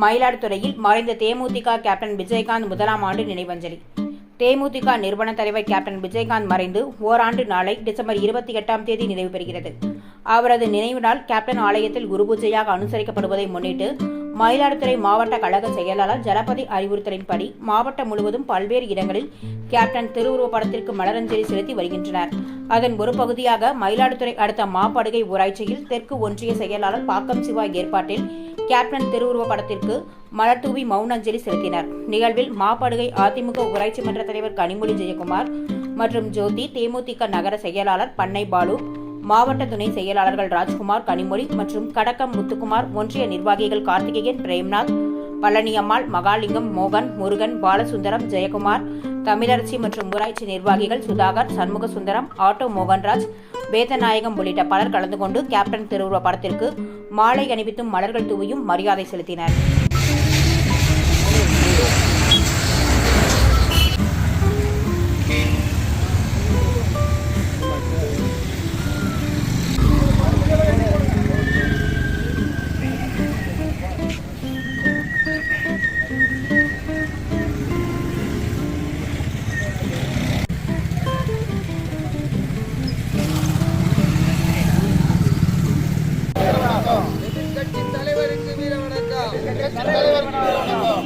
மயிலாடுதுறையில் மறைந்த தேமுதிக கேப்டன் விஜயகாந்த் முதலாம் ஆண்டு நினைவஞ்சலி. தேமுதிக நிறுவன தலைவர் கேப்டன் விஜயகாந்த் மறைந்து ஓராண்டு நாளை டிசம்பர் இருபத்தி எட்டாம் தேதி நிறைவு பெறுகிறது. அவரது நினைவு நாள் கேப்டன் ஆலயத்தில் குரு பூஜையாக அனுசரிக்கப்படுவதை முன்னிட்டு மயிலாடுதுறை மாவட்ட கழக செயலாளர் ஜலபதி அறிவுறுத்தலின்படி மாவட்டம் முழுவதும் பல்வேறு இடங்களில் கேப்டன் திருவுருவப் படத்திற்கு மலரஞ்சலி செலுத்தி வருகின்றனர். அதன் ஒரு பகுதியாக மயிலாடுதுறை அடுத்த மாப்படுகை ஊராட்சியில் தெற்கு ஒன்றிய செயலாளர் பாக்கம் சிவா ஏற்பாட்டில் கேப்டன் திருவுருவப் படத்திற்கு மலர் தூவி மௌனஞ்சலி செலுத்தினர். நிகழ்வில் மாப்படுகை அதிமுக ஊராட்சி மன்ற தலைவர் கனிமொழி ஜெயக்குமார் மற்றும் ஜோதி தேமுதிக நகர செயலாளர் பண்ணை பாலு மாவட்ட துணை செயலாளர்கள் ராஜ்குமார் கனிமொழி மற்றும் கடக்கம் முத்துக்குமார் ஒன்றிய நிர்வாகிகள் கார்த்திகேயன் பிரேம்நாத் பழனியம்மாள் மகாலிங்கம் மோகன் முருகன் பாலசுந்தரம் ஜெயக்குமார் தமிழரசி மற்றும் ஊராட்சி நிர்வாகிகள் சுதாகர் சண்முக சுந்தரம் ஆட்டோ மோகன்ராஜ் வேதநாயகம் உள்ளிட்ட பலர் கலந்து கொண்டு கேப்டன் திருவுருவ படத்திற்கு மாலை அணிவித்தும் மலர்கள் தூவியும் மரியாதை செலுத்தினர்.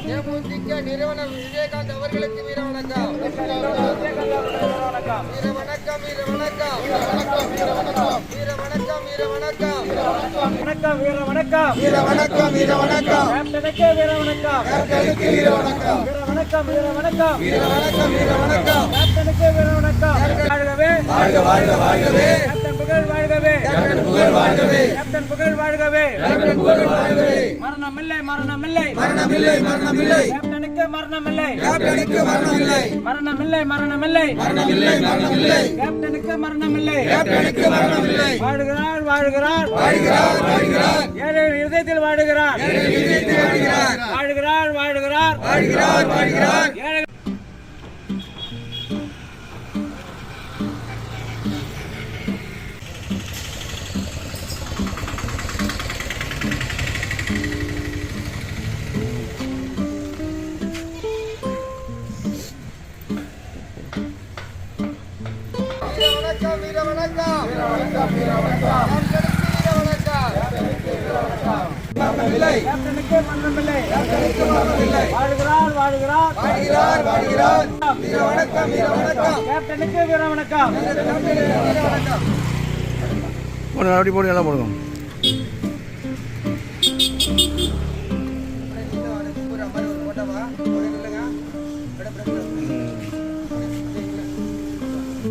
தேமுதிக நிறுவனர் விஜயகாந்த் அவர்களுக்கு வீர வணக்கம் வீர வணக்கம் வீர வணக்கம் வீர வணக்கம் வீர வணக்கம் வணக்கம் வீர வணக்கம் வீர வணக்கம் வீர வணக்கம் கேப்டனுக்கு வீர வணக்கம் கேப்டனுக்கு வீர வணக்கம் வீர வணக்கம் வீர வணக்கம் வீர வணக்கம் வீர வணக்கம் கேப்டனுக்கு வீர வணக்கம் வாழ்கவே வாழ்க வாழ்க வாழ்கவே. கேப்டன் புகழ் வாழ்கவே. புகழ் வாழ்கவே. கேப்டன் புகழ் வாழ்கவே. கேப்டன் புகழ் வாழ்கவே. கேப்டனுக்கு கேப்டனுக்கு மரணமில்லை. மரணமில்லை மரணமில்லை. கேப்டனுக்கு மரணமில்லை. கேப்டனுக்கு மரணமில்லை. வாழ்கிறார் வாழ்கிறார். வாழ்கிறார் வாழ்கிறார். ஏழை வாழுகிறார். இதயத்தில் வாழ்கிறார். வாழ்கிறார் வாழ்கிறார். வாழ்கிறார் வாழ்கிறார். வணக்கம் வீர வணக்கம். வீர வணக்கம் வீர வணக்கம் வீர வணக்கம் மரணமில்லை. கேப்டனுக்கு மரணமில்லை வாழ்கிறார் வாழ்கிறார் வாழ்கிறார் வாழ்கிறார் வீர வணக்கம் வீர வணக்கம். கேப்டனுக்கு வீர வணக்கம். வீர வணக்கம் போடுங்க அப்படி போடுங்க. எல்லாம் போடுங்க போட்டோவா?